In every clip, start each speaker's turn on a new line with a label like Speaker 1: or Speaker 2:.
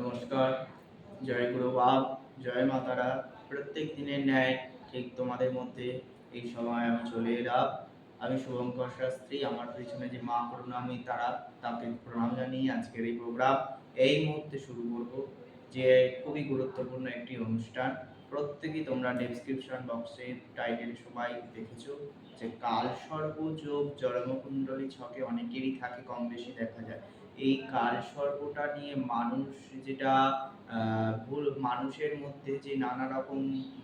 Speaker 1: নমস্কার। জয় গুরু বাপ, জয় মাতারা প্রত্যেক দিনের ন্যায় ঠিক তোমাদের মধ্যে এই সময় আমি চলে এলাম। আমি শুভঙ্কর শাস্ত্রী, আমার পিছনে যে মা করুণাময়ী তারা, তাকে প্রণাম জানিয়ে আজকের এই প্রোগ্রাম এই মুহূর্তে শুরু করব, যে খুবই গুরুত্বপূর্ণ একটি অনুষ্ঠান। প্রত্যেকেই তোমরা ডেসক্রিপশন বক্সে টাইটেল সবাই দেখেছ যে কাল সর্ব যোগ জন্মকুণ্ডলী ছকে অনেকেরই থাকে কম বেশি দেখা যায়। এই কাল সর্পটা নিয়ে মানুষ যেটা ভুল, মানুষের মধ্যে যে নানা রকম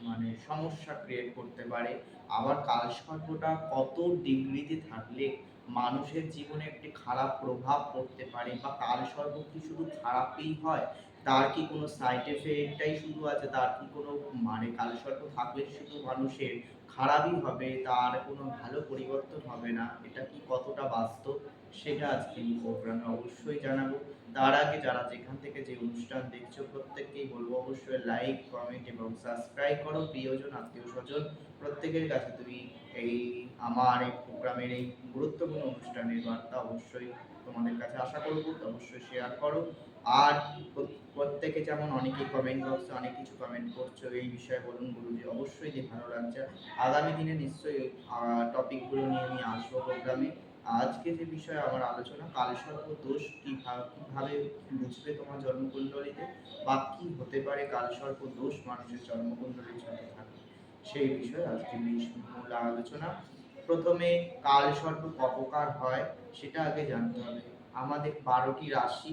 Speaker 1: মানে সমস্যা ক্রিয়েট করতে পারে, আবার কাল সর্পটা কত ডিগ্রিতে থাকলে মানুষের জীবনে একটি খারাপ প্রভাব পড়তে পারে বা কাল সর্প কি শুধু খারাপই হয়? তার কি কোনো সাইড এফেক্টটাই শুধু আছে? তার কি কোনো মানে কাল সর্প থাকলে শুধু মানুষের খারাপই হবে? তার কোনো ভালো পরিবর্তন হবে না? এটা কি কতটা বাস্তব? সেটা আজকে এই প্রোগ্রামে অবশ্যই জানাব। তার আগে যারা যেখান থেকে যে অনুষ্ঠান দেখছ, প্রত্যেককেই বলব অবশ্যই লাইক কমেন্ট এবং সাবস্ক্রাইব করো। প্রিয়জন আত্মীয় স্বজন প্রত্যেকের কাছে তুমি এই আমার এই প্রোগ্রামের এই গুরুত্বপূর্ণ অনুষ্ঠানের বার্তা অবশ্যই তোমাদের কাছে আশা করব, অবশ্যই শেয়ার করো। আর প্র- প্রত্যেকে যেমন অনেকেই কমেন্ট বক্সে অনেক কিছু কমেন্ট করছ, এই বিষয়ে বলুন গুরুজি, অবশ্যই যে ভালো লাগছে। আগামী দিনে নিশ্চয়ই টপিকগুলো নিয়ে আমি আসব প্রোগ্রামে। আজকে যে বিষয়ে আমার আলোচনা কালসর্প দোষ কীভাবে কীভাবে বুঝবে তোমার জন্মকুণ্ডলীতে বা কি হতে পারে কালসর্প দোষ মানুষের জন্মকুণ্ডলীর সাথে থাকে সেই বিষয়ে আজকে মূল আলোচনা। প্রথমে কালসর্প কপকার হয়, সেটা আগে জানতে হবে। আমাদের বারোটি রাশি,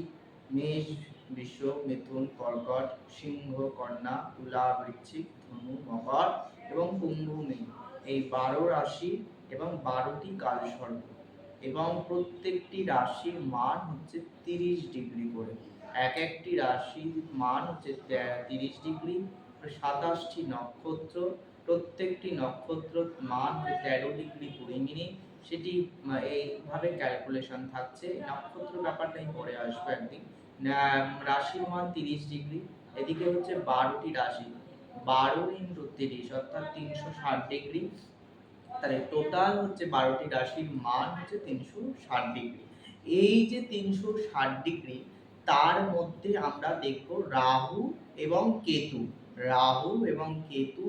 Speaker 1: মেষ, বিশ্ব, মিথুন, কর্কট, সিংহ, কন্যা, তুলা, বৃশ্চিক, ধনু, মকর এবং কুম্ভ মীন এই বারো রাশি এবং বারোটি কালসর্প এবং প্রত্যেকটি রাশির মান হচ্ছে তিরিশ ডিগ্রি করে। এক একটি রাশির মান হচ্ছে তিরিশ ডিগ্রি সাতাশটি নক্ষত্র, প্রত্যেকটি নক্ষত্র মান তেরো ডিগ্রি কুড়ি মিনিট। সেটি এইভাবে ক্যালকুলেশন থাকছে। নক্ষত্র ব্যাপারটা আমি পরে আসব একদিন। রাশির মান তিরিশ ডিগ্রি, এদিকে হচ্ছে বারোটি রাশি। বারো ইন্টু তিরিশ, অর্থাৎ তিনশো ষাট ডিগ্রি। তাহলে টোটাল হচ্ছে বারোটি রাশির মান হচ্ছে তিনশো ষাট ডিগ্রি এই যে তিনশো ষাট ডিগ্রি তার মধ্যে আমরা দেখব রাহু এবং কেতু। রাহু এবং কেতু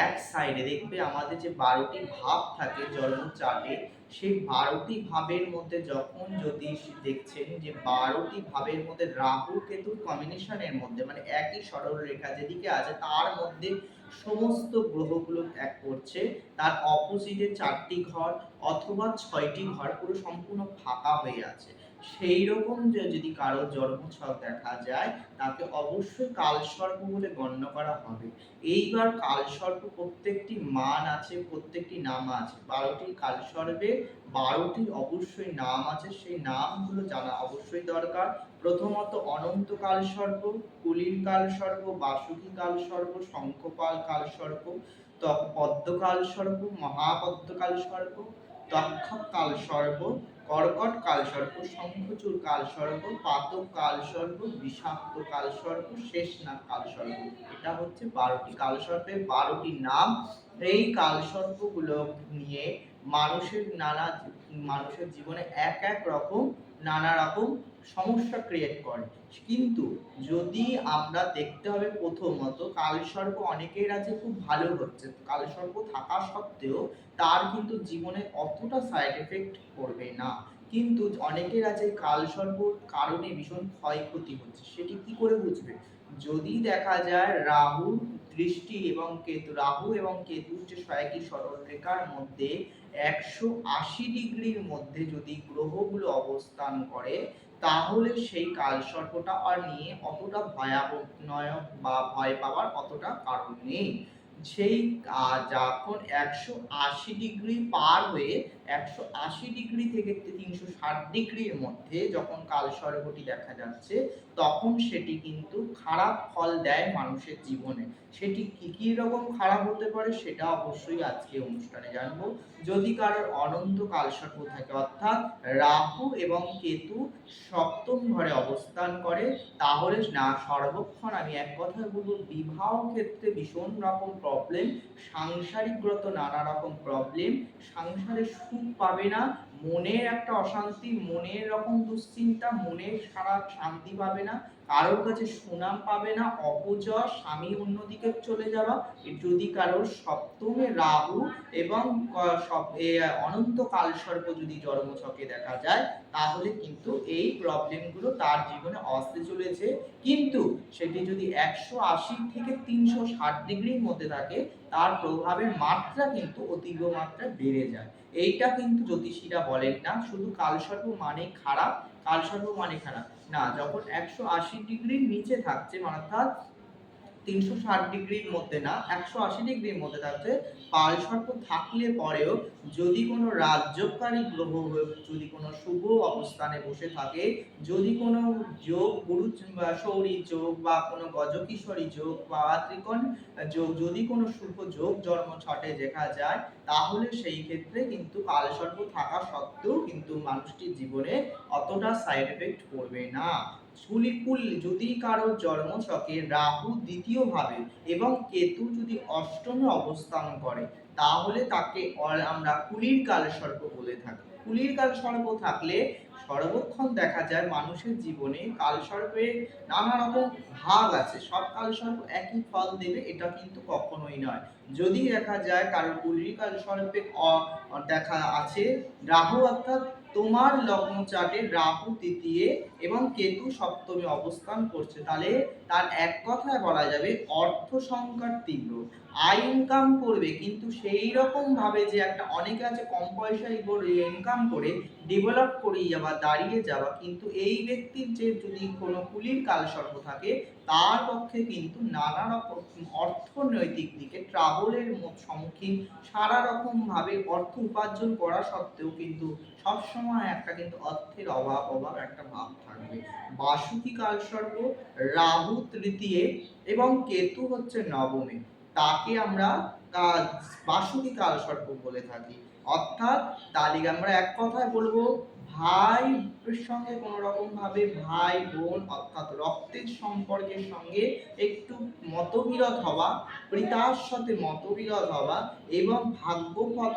Speaker 1: এক সাইডে দেখবে আমাদের যে বারোটি ভাব থাকে জন্ম চার্টে সেই বারোটি ভাবের মধ্যে যখন যদি দেখছেন যে বারোটি ভাবের মধ্যে রাহু কেতুর কম্বিনেশনের মধ্যে মানে একই সরল রেখা যেদিকে আছে তার মধ্যে সমস্ত গ্রহগুলো এক করছে, তার অপোজিটে চারটি ঘর অথবা ছয়টি ঘর পুরো সম্পূর্ণ ফাঁকা হয়ে আছে। সেই রকম যদি কারও জন্মছক দেখা যায়, তাকে অবশ্যই কালসর্প বলে গণ্য করা হবে। এইবার কালসর্প প্রত্যেকটি মান আছে, প্রত্যেকটি নাম আছে। বারোটি কালসর্পে বারোটি অবশ্যই নাম আছে। সেই নামগুলো জানা অবশ্যই দরকার। প্রথমত অনন্ত কালসর্প কুলির কালসর্প, বাসুকী কালসর্প, শঙ্খপাল কালসর্প ত- পদ্মকাল সর্প মহাপদ্মকাল সর্প তক্ষক কাল সর্প কর্কট কাল সর্প শঙ্খচুর কাল সর্প, পাতক কাল সর্প, বিষাক্ত কাল সর্প, শেষনাগ কাল সর্প। এটা হচ্ছে বারোটি কাল সর্পের বারোটি নাম। এই কাল সর্পগুলো নিয়ে মানুষের নানা, মানুষের জীবনে এক এক রকম নানা রকম সমস্যা ক্রিয়েট করে। কিন্তু যদি আমরা দেখতে হবে প্রথমত, কালসর্প অনেকের আছে খুব ভালো হচ্ছে। কালসর্প থাকা সত্ত্বেও তার কিন্তু জীবনে অতটা সাইড এফেক্ট করবে না। কিন্তু অনেকের আছে কালসর্পর কারণে ভীষণ ক্ষয়ক্ষতি হচ্ছে। সেটি কি করে বুঝবে? যদি দেখা যায় রাহু দৃষ্টি এবং কেতু, রাহু এবং কেতুর যে একই সরল রেখার মধ্যে একশো আশি ডিগ্রির মধ্যে যদি গ্রহগুলো অবস্থান করে, তাহলে সেই কাল সর্পটা আর নিয়ে অতটা ভয়াবহ নয় বা ভয় পাওয়ার অতটা কারণ নেই। সেই যখন একশো আশি ডিগ্রি পার হয়ে একশো আশি ডিগ্রি থেকে তিনশো ষাট ডিগ্রির মধ্যে যখন কালসর্পটি দেখা যাচ্ছে, তখন সেটি কিন্তু খারাপ ফল দেয় মানুষের জীবনে। সেটি কি কি রকম খারাপ হতে পারে সেটা অবশ্যই আজকে অনুষ্ঠানে জানব। যদি কারোর অনন্ত কালসর্প থাকে, অর্থাৎ রাহু এবং কেতু সপ্তম ঘরে অবস্থান করে, তাহলে না, সর্বক্ষণ আমি এক কথা বলব, বিবাহ ক্ষেত্রে ভীষণ রকম প্রবলেম সাংসারিকগত নানা রকম প্রবলেম সংসারে সুখ পাবে না, মনের একটা অশান্তি, মনের রকম দুশ্চিন্তা, মনের সারা শান্তি পাবে না কারোর কাছে সুনাম পাবে না অপজয় স্বামী অন্যদিকে চলে যাওয়া যদি কারোর সপ্তমে রাহু এবং ক- সপ- এ, অনন্ত কালসর্প যদি জন্মছকে দেখা যায় তাহলে কিন্তু এই প্রবলেমগুলো তার জীবনে আসতে চলেছে। কিন্তু সেটি যদি একশো আশি থেকে তিনশো ষাট ডিগ্রির মধ্যে থাকে তার প্রভাবের মাত্রা কিন্তু অতীব মাত্রা বেড়ে যায়। এইটা কিন্তু জ্যোতিষীরা বলেন না শুধু কালসর্প মানে খারাপ কালসর্প মানে খারাপ না যখন একশো আশি ডিগ্রির নিচে থাকছে মানে অর্থাৎ তিনশো ষাট ডিগ্রির মধ্যে না, একশো আশি ডিগ্রির মধ্যে থাকছে কালসর্প থাকলে পরেও যদি কোনো রাজ্যকারী গ্রহ যদি কোনো শুভ অবস্থানে বসে থাকে, যদি কোনো যোগ গুরু সৌরী যোগ বা কোনো গজকিশোরী যোগ বা ত্রিকোণ যোগ, যদি কোনো শুভ যোগ জন্ম ছটে দেখা যায়, তাহলে সেই ক্ষেত্রে কিন্তু কালসর্প থাকা সত্ত্বেও কিন্তু মানুষটির জীবনে অতটা সাইড এফেক্ট পড়বে না। সুলিকুল যদি কারও জন্মছকে রাহু দ্বিতীয় ভাবে এবং কেতু যদি অষ্টমে অবস্থান করে, তাহলে তাকে আমরা কুলির কালসর্প বলে থাকি। কুলির কালসর্প থাকলে সর্বক্ষণ দেখা যায় মানুষের জীবনে কালসর্পের নানা রকম ভাগ আছে। সব কালসর্প একই ফল দেবে, এটা কিন্তু কখনোই নয়। যদি দেখা যায় কারও কুলির কালসর্পে অ- দেখা আছে, রাহু অর্থাৎ তোমার লগ্ন চার্টে রাহু, তৃতীয় এবং কেতু সপ্তমে অবস্থান করছে। তাহলে তার এক কথায় বলা যাবে অর্থ সংকট তীব্র। আয় ইনকাম করবে, কিন্তু সেই রকম ভাবে যে একটা অনেকে আছে কম পয়সায় ইনকাম করে ডেভেলপ করে যাওয়া দাঁড়িয়ে যাওয়া কিন্তু এই ব্যক্তির যে যদি কোনো কুলির কালসর্প থাকে, তার পক্ষে কিন্তু নানা রকম অর্থনৈতিক দিকে ট্রাভেলের সম্মুখীন সারা রকম ভাবে অর্থ উপার্জন করা সত্ত্বেও কিন্তু সবসময় একটা কিন্তু অর্থের অভাব অভাব একটা ভাব থাকবে। বাসুকি কালসর্প রাহু তৃতীয় এবং কেতু হচ্ছে নবমে। তাকে আমরা কা- বাসুকি কালসর্প বলে থাকি। অর্থাৎ তাহলে আমরা এক কথায় বলব, ভাই সঙ্গে কোনো রকম ভাবে ভাই বোন, অর্থাৎ রক্তের সম্পর্কের সঙ্গে একটু মতবিরোধ হওয়া, পিতার সাথে মতবিরোধ হওয়া এবং ভাগ্যফল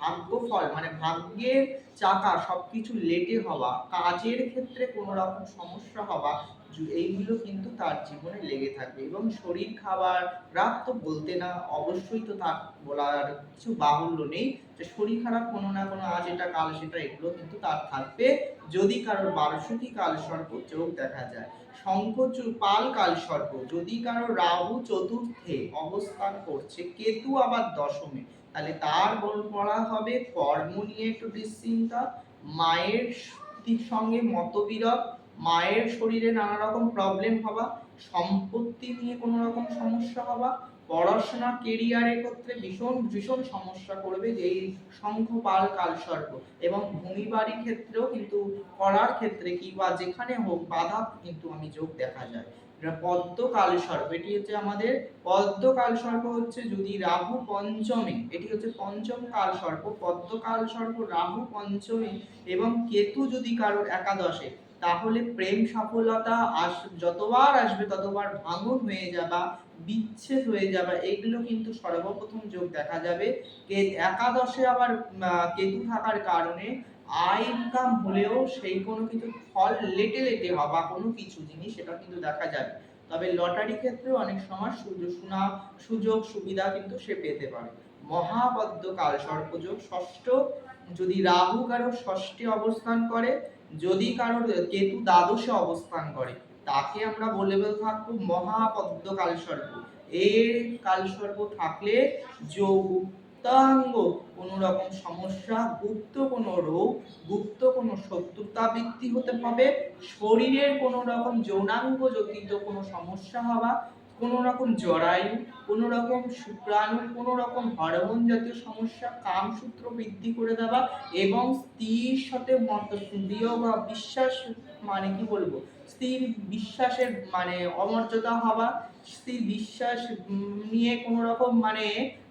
Speaker 1: ভাগ্যফল মানে ভাগ্যের চাকা সবকিছু লেটে হওয়া, কাজের ক্ষেত্রে কোনো রকম সমস্যা হওয়া এইগুলো কিন্তু তার জীবনে লেগে থাকবে এবং শরীর, খাবার রাত তো বলতে না, অবশ্যই তো তার বলার কিছু বাহুল্য নেই। যে শরীর খারাপ কোনো না কোনো, আজ এটা, কাল সেটা, এগুলো কিন্তু তার থাকবে যদি কারোর বারোশোটি কাল সর্প চোখ দেখা যায়। শঙ্কচ পাল কাল সর্প, যদি কারও রাহু চতুর্থে অবস্থান করছে, কেতু আবার দশমে, তাহলে তার বল- বলা হবে কর্ম নিয়ে একটু দুশ্চিন্তা মায়ের সঙ্গে মতবিরোধ মায়ের শরীরে নানা রকম প্রবলেম হওয়া, সম্পত্তি নিয়ে কোনো রকম সমস্যা হওয়া, পড়াশোনা কেরিয়ারের ক্ষেত্রে ভীষণ ভীষণ সমস্যা করবে যে এই শঙ্খ, পাল কালসর্প এবং ভূমি বাড়ির ক্ষেত্রেও কিন্তু করার ক্ষেত্রে কি বা যেখানে হোক বাধা কিন্তু আমি যোগ দেখা যায়। পদ্ম কালসর্প এটি হচ্ছে আমাদের পদ্ম কালসর্প হচ্ছে যদি রাহু পঞ্চমে, এটি হচ্ছে পঞ্চম কালসর্প পদ্ম কালসর্প রাহু পঞ্চমে এবং কেতু যদি কারোর একাদশে তাহলে প্রেম সফলতা আস, যতবার আসবে ততবার ভাঙন হয়ে যাবা, বিচ্ছেদ হয়ে যাবা। এগুলো কিন্তু সর্বপ্রথম যোগ দেখা যাবে। একাদশে আবার কেতু থাকার কারণে আয় ইনকাম হলেও সেই কোনো কিছু ফল লেটে লেটে হওয়া কোনো কিছু জিনিস সেটা কিন্তু দেখা যাবে। তবে লটারি ক্ষেত্রেও অনেক সময় সুযোগ সুনা, সুযোগ সুবিধা কিন্তু সে পেতে পারে। মহাবদ্ধ কাল সর্পযোগ, ষষ্ঠ, যদি রাহু কারও ষষ্ঠে অবস্থান করে যদি কারোর কেতু দ্বাদশে অবস্থান করে, তাকে আমরা বলে থাকব মহাপদ্ম কালসর্প। এর কালসর্প থাকলে গুপ্তাঙ্গ কোনো রকম সমস্যা, গুপ্ত কোনো রোগ, গুপ্ত কোনো শত্রুতা বৃদ্ধি হতে হবে শরীরের কোনো রকম যৌনাঙ্গ জটিত কোনো সমস্যা হওয়া কোনো রকম জরায়ু, কোনো রকম শুক্রাণুর কোনো রকম হরমোন জাতীয় সমস্যা, কামসূত্র বৃদ্ধি করে দেওয়া এবং স্ত্রীর সাথে মত প্রিয় বা বিশ্বাস মানে কি বলব? স্ত্রীর বিশ্বাসের মানে অমর্যাদা হওয়া, স্ত্রীর বিশ্বাস নিয়ে কোনো রকম মানে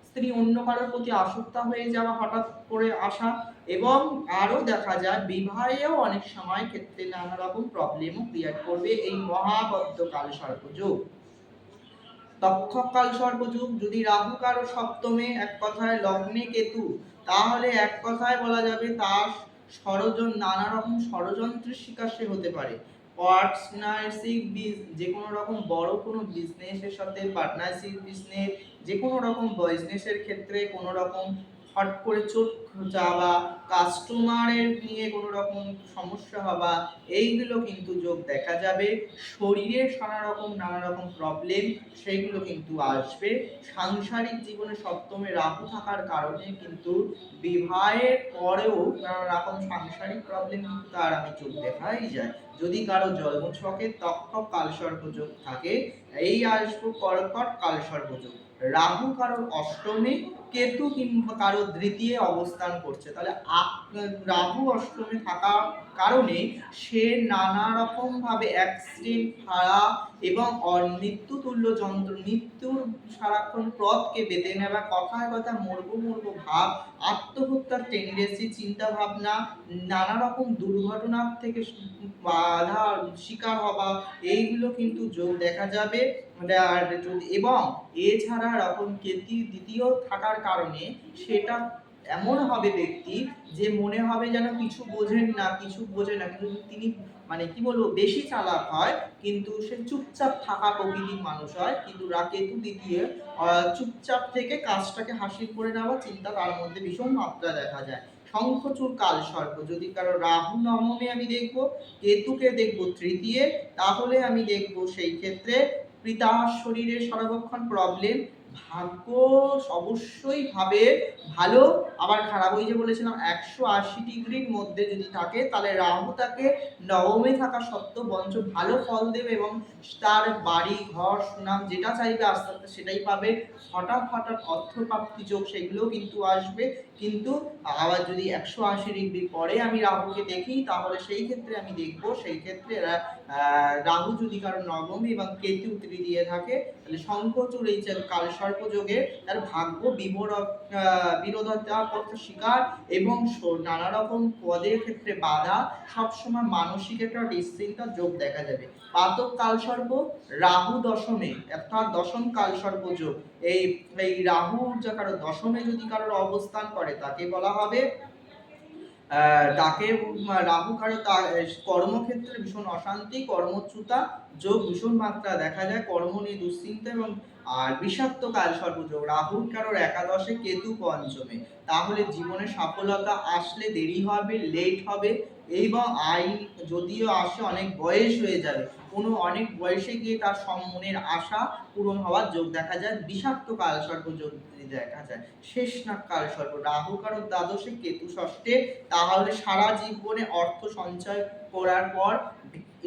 Speaker 1: স্ত্রী অন্য কারোর প্রতি আসক্তা হয়ে যাওয়া হঠাৎ করে আসা এবং আরও দেখা যায় বিবাহেও অনেক সময় ক্ষেত্রে নানা রকম প্রবলেমও ক্রিয়েট করবে এই মহাবদ্ধ কাল সর্পযোগ। তক্ষকাল সর্বযুগ, যদি রাহু কারও সপ্তমে এক কথায় লগ্নে কেতু, তাহলে এক কথায় বলা যাবে তার ষড়জন নানা রকম ষড়যন্ত্রের শিকার সে হতে পারে। পার্টনারশিপ যে কোনো রকম বড় কোনো বিজনেসের সাথে পার্টনারশিপ বিজনেস যে কোনো রকম বিজনেসের ক্ষেত্রে কোনো রকম হট করে চোট যাওয়া কাস্টমারের নিয়ে কোনো রকম সমস্যা হওয়া, এইগুলো কিন্তু যোগ দেখা যাবে। শরীরের নানা রকম নানা রকম প্রবলেম সেইগুলো কিন্তু আসবে। সাংসারিক জীবনে সপ্তমে রাহু থাকার কারণে কিন্তু বিবাহের পরেও নানা রকম সাংসারিক প্রবলেম কিন্তু তার আমি চোখ দেখাই যায়। যদি কারও জন্ম ছকে তক্ষক কালসর্পযোগ থাকে, এই আসব কর্কট কালসর্পযোগ রাহু কারোর অষ্টমে কেতু কিংবা কারও দ্বিতীয় অবস্থান করছে তাহলে আপ- রাহু অষ্টমে থাকার কারণে সে নানা রকম ভাবে অ্যাক্সিডেন্ট হারা এবং মৃত্যুতুল্য যন্ত্র, মৃত্যুর সারাক্ষণ পথকে বেঁধে নেওয়া, কথায় কথা মরবো মরবো ভাব, আত্মহত্যার টেন্ডেন্সি চিন্তা ভাবনা নানা রকম দুর্ঘটনার থেকে বাধা শিকার হওয়া, এইগুলো কিন্তু যোগ দেখা যাবে। এবং এছাড়া রকম কেতি, দ্বিতীয় থাকার কারণে সেটা এমন হবে ব্যক্তি যে মনে হবে যেন কিছু বোঝেন না, কিছু বোঝে না। কিন্তু তিনি মানে কি বলব, বেশি চালাক হয়, কিন্তু সে চুপচাপ থাকা প্রকৃতির মানুষ হয়। কিন্তু রাকেতু দ্বিতীয় চুপচাপ থেকে কাজটাকে হাসিল করে নেওয়া চিন্তা তার মধ্যে ভীষণ মাত্রা দেখা যায়। শঙ্খচূড় কাল সর্প যদি কারও রাহু নবমে আমি দেখব, কেতুকে দেখব তৃতীয়, তাহলে আমি দেখব সেই ক্ষেত্রে পিতার শরীরে সর্বক্ষণ প্রবলেম ভাগ্য অবশ্যই ভাবে ভালো। আবার খারাপ ওই যে বলেছিলাম একশো আশি ডিগ্রির মধ্যে যদি থাকে তাহলে রাহু তাকে নবমে থাকা সত্ত্বেও বঞ্চ ভালো ফল দেবে এবং তার বাড়ি ঘর সুনাম যেটা চাইবে আস্তে আস্তে সেটাই পাবে। হঠাৎ হঠাৎ অর্থপ্রাপ্তি যোগ সেগুলোও কিন্তু আসবে। কিন্তু আবার যদি একশো আশি ডিগ্রি পরে আমি রাহুকে দেখি তাহলে সেই ক্ষেত্রে আমি দেখব সেই ক্ষেত্রে রা- আহ, রাহু যদি কারও নবমী এবং কেতু তৃতীয় থাকে, তাহলে শঙ্খচূড় এই যে কালসর্প যোগে তার ভাগ্য বিবর বিরোধতা শিকার এবং নানা রকম পদের ক্ষেত্রে বাধা সবসময় মানসিক একটা দুশ্চিন্তার যোগ দেখা যাবে। পাতক কালসর্প রাহু দশমে, অর্থাৎ দশম কালসর্প যোগ। এই এই রাহু যা কারও দশমে যদি কারোর অবস্থান করে, তাকে বলা হবে উম, রাহু কারও তা- কর্মক্ষেত্রে ভীষণ অশান্তি কর্মচ্যুতা যোগ ভীষণ মাত্রা দেখা যায় কর্ম নিয়ে দুশ্চিন্তা এবং আর বিষাক্ত কাল সর্বযোগ রাহুর কারোর একাদশে কেতু পঞ্চমে তাহলে জীবনে সফলতা আসলে দেরি হবে লেট হবে, এবং আইন যদিও আসে অনেক বয়স হয়ে যাবে কোনো অনেক বয়সে গিয়ে তার সম- মনের আশা পূরণ হওয়ার যোগ দেখা যায়। বিষাক্ত কাল সর্বযোগ দেখা যায়। শেষ নাক কাল সর্ব। রাহু কারোর দ্বাদশে কেতু ষষ্ঠে, তাহলে সারা জীবনে অর্থ সঞ্চয় করার পর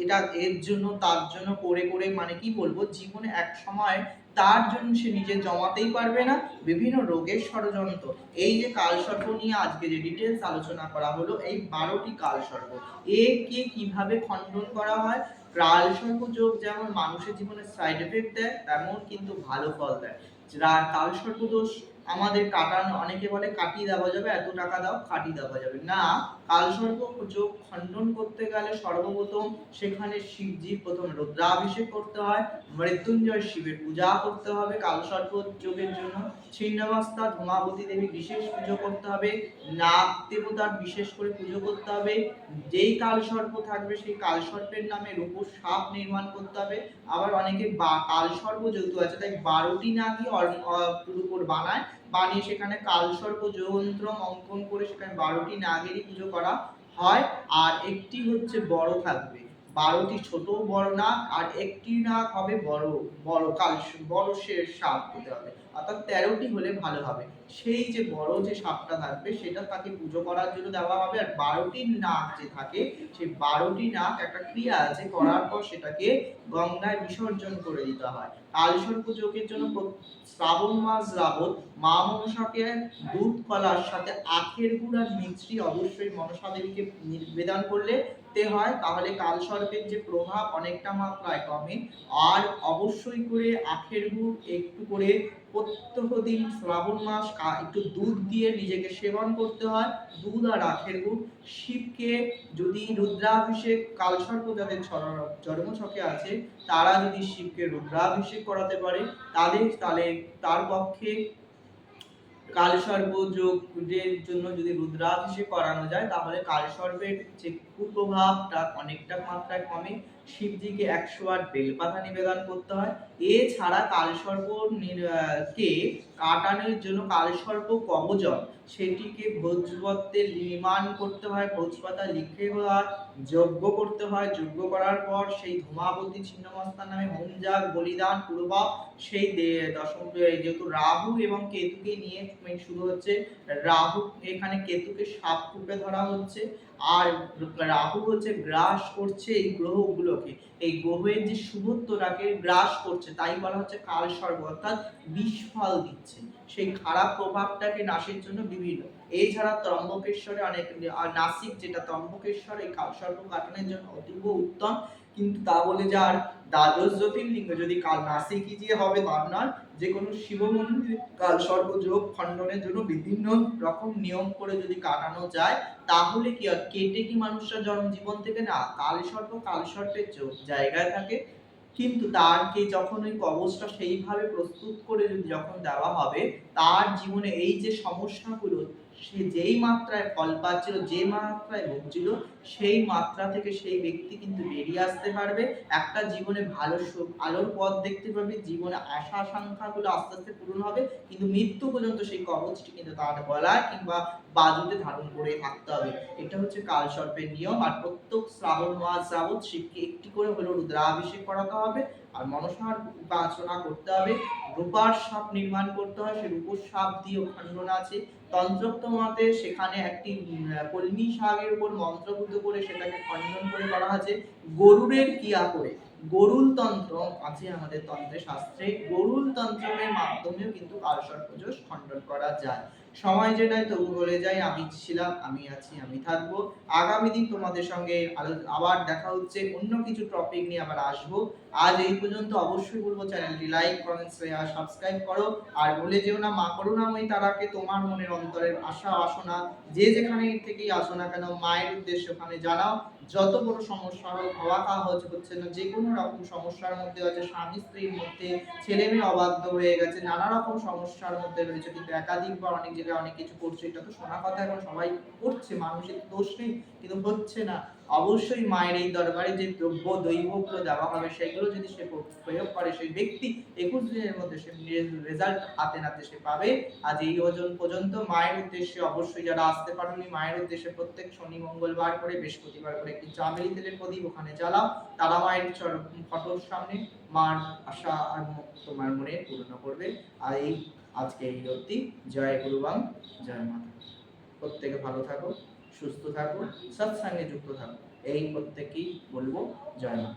Speaker 1: এটা এর জন্য, তার জন্য, করে করে মানে কি বলব, জীবনে এক সময় তার জন্য সে নিজে জমাতেই পারবে না, বিভিন্ন রোগের ষড়যন্ত্র। এই যে কালসর্প নিয়ে আজকে যে ডিটেলস আলোচনা করা হলো, এই বারোটি কালসর্প একে কীভাবে খণ্ডন করা হয়? কালসর্প যোগ যেমন মানুষের জীবনে সাইড এফেক্ট দেয়, তেমন কিন্তু ভালো ফল দেয়। কালসর্প দোষ আমাদের কাটানো, অনেকে বলে কাটিয়ে দেওয়া যাবে, এত টাকা দাও, কাটিয়ে দেওয়া যাবে। না কালসর্প যোগ খণ্ডন করতে গেলে সর্বপ্রথম সেখানে শিবজির প্রথম রুদ্রাভিষেক করতে হয়, মৃত্যুঞ্জয় শিবের পূজা করতে হবে কালসর্প যোগের জন্য। ছিন্নবাস্তা, ধূমাবতী দেবী বিশেষ পুজো করতে হবে, নাগ দেবতার বিশেষ করে পুজো করতে হবে। যেই কালসর্প থাকবে, সেই কালসর্পের নামে রূপোর সাপ নির্মাণ করতে হবে। আবার অনেকে বা- কালসর্প যেহেতু আছে, তাই বারোটি নাগই রূপোর বানায়। বানিয়ে সেখানে কালসর্প যন্ত্র অঙ্কন করে সেখানে বারোটি নাগেরই পুজো করা হয়। আর একটি হচ্ছে বড় থাকবে। বারোটি ছোট বড় নাগ আর একটি নাগ হবে বড় বড়, কাল বড় শের সাপ হতে হবে। অর্থাৎ তেরোটি হলে ভালো হবে। সেই যে বড় যে সাপটা থাকবে, সেটা তাকে পুজো করার জন্য দেওয়া হবে আর বারোটি নাক যে থাকে, সেই বারোটি নাক একটা ক্রিয়া আছে, করার পর সেটাকে গঙ্গায় বিসর্জন করে দিতে হয়। কালসর্প যোগের জন্য শ্রাবণ মাস যাবৎ মা মনসাকে দুধ, কলার সাথে আখের গুড় আর মিষ্টি অবশ্যই মনসা দেবীকে নিবেদন করলে তে হয়, তাহলে কালসর্পের যে প্রভাব অনেকটা মাত্রায় কমে। আর অবশ্যই করে আখের গুড় একটু করে প্রত্যহ দিন শ্রাবণ মাস একটু দুধ দিয়ে নিজেকে সেবন করতে হয়। দুধ আর আখের গুড়। শিবকে যদি রুদ্রাভিষেক, কালসর্প যাদের জন্মছকে আছে, তারা যদি শিবকে রুদ্রাভিষেক করাতে পারে, তাদের, তাহলে তার পক্ষে কালসর্প যোগের জন্য যদি রুদ্রাভিষেক করানো যায়, তাহলে কালসর্পের যে কুপ্রভাবটা অনেকটা মাত্রায় কমে। শিবজিকে একশো আট বেলপাতা নিবেদন করতে হয়। এছাড়া কালসর্প কে কাটানোর জন্য কালসর্প কবচন, সেটিকে ভোজপত্রে নির্মাণ করতে হয়, ভোজপাতা লিখে যজ্ঞ করতে হয়। যজ্ঞ করার পর সেই ধূমাবতী ছিন্নমস্তা নামে হোমযাগ, বলিদান পূর্বক সেই দশম যেহেতু রাহু এবং কেতুকে নিয়ে শুরু হচ্ছে, রাহু, এখানে কেতুকে সাপ রূপে ধরা হচ্ছে। আর রাহু হচ্ছে গ্রাস করছে এই গ্রহগুলোকে। এই গ্রহের যে শুভত্বটাকে গ্রাস করছে, তাই বলা হচ্ছে কাল সর্ব অর্থাৎ বিষফল দিচ্ছে। সেই খারাপ প্রভাবটাকে নাশের জন্য বিভিন্ন। এছাড়া ত্রম্বকেশ্বরে অনেক নাসিক যেটা, ত্রম্বকেশ্বর এই কালসর্প কাটানোর জন্য অতীব উত্তম। কিন্তু তা বলে যে আর দ্বাদশ জ্যোতির্লিঙ্গ, যদি কাল নাসিকই যে হবে নয় যে কোনো শিব মন্দিরে কাল সর্বযোগ খণ্ডনের জন্য বিভিন্ন রকম নিয়ম করে যদি কাটানো যায়, তাহলে কি হয় কেটে কি মানুষরা জন্ম জীবন থেকে না, কাল সর্প কাল সর্পের যোগ জায়গায় থাকে? কিন্তু তারকে যখন ওই কবচটা সেইভাবে প্রস্তুত করে যদি যখন দেওয়া হবে, তার জীবনে এই যে সমস্যাগুলো সে যেই মাত্রায় ফল পাচ্ছিল, যে মাত্রায় ভুগছিল, সেই মাত্রা থেকে সেই ব্যক্তি কিন্তু বেরিয়ে আসতে পারবে। একটা জীবনে ভালো সুখ আলোর পথ দেখতে পাবে। জীবনে আশা আকাঙ্ক্ষাগুলো আস্তে আস্তে পূরণ হবে। কিন্তু মৃত্যু পর্যন্ত সেই কবচটি কিন্তু তার গলায় কিংবা বাজুতে ধারণ করে থাকতে হবে। এটা হচ্ছে কালসর্পের নিয়ম। আর প্রত্যেক শ্রাবণ মাস যাবৎ শিবকে একটি করে হলো রুদ্রাভিষেক করাতে হবে। আর মনসার উপাসনা করতে হবে। রূপার সাপ নির্মাণ করতে হয়। সেই রূপর সাপ দিয়ে খণ্ডন আছে। তন্ত্রোক্ত মতে সেখানে একটি কলমি শাকের উপর মন্ত্রভূত করে সেটাকে খণ্ডন করে করা আছে। গরুরের কিয়া করে। গরুল তন্ত্র, আছে আমাদের তন্ত্রে শাস্ত্রে গরুল তন্ত্রের মাধ্যমেও কিন্তু কালসর্পযোগ খণ্ডন করা যায়। সময় যেটাই তবু বলে যাই, আমি ছিলাম, আমি আছি, আমি থাকব। আগামী দিন তোমাদের সঙ্গে আবার দেখা হচ্ছে, অন্য কিছু টপিক নিয়ে আবার আসব। আজ এই পর্যন্ত অবশ্যই বলব চ্যানেলটি লাইক কমেন্ট শেয়ার সাবস্ক্রাইব করো। আর বলে যেও না, মা করুণাময়ী তারাকে তোমার মনের অন্তরের আশা বাসনা যে যেখানে থেকেই আসো না কেন, মায়ের উদ্দেশ্য ওখানে জানাও। যত বড় সমস্যা হোক হওয়া খাওয়া হচ্ছে না, যে কোনো রকম সমস্যার মধ্যে আছে, স্বামী স্ত্রীর মধ্যে, ছেলে মেয়ে অবাধ্য হয়ে গেছে, নানা রকম সমস্যার মধ্যে রয়েছে, কিন্তু একাধিকবার অনেক জায়গায় অনেক কিছু করছে, এটা তো শোনা কথা এখন সবাই করছে, মানুষের দোষ নেই, কিন্তু হচ্ছে না। অবশ্যই মায়ের এই দরবারে যে দ্রব্য দৈবগুলো দেওয়া হবে, সেগুলো যদি সে প্রয়োগ করে সেই ব্যক্তি, একুশ দিনের মধ্যে সে রেজাল্ট হাতে নাতে সে পাবে। আজ এই ওজন পর্যন্ত মায়ের উদ্দেশ্যে অবশ্যই যারা আসতে পারেনি, মায়ের উদ্দেশ্যে প্রত্যেক শনি, মঙ্গলবার করে, বৃহস্পতিবার করে একটি চামেলি তেলের প্রদীপ ওখানে জ্বালাও। তারা মায়ের চর- ফটোর সামনে মার আশা আর তোমার মনে পূর্ণ করবে। আর এই আজকে এই অবধি। জয় গুরুবাং জয় মাতা। প্রত্যেকে ভালো থাকো। সুস্থ থাকুন সৎসঙ্গে যুক্ত থাকুন। এই প্রত্যেকেই বলব জয় মা।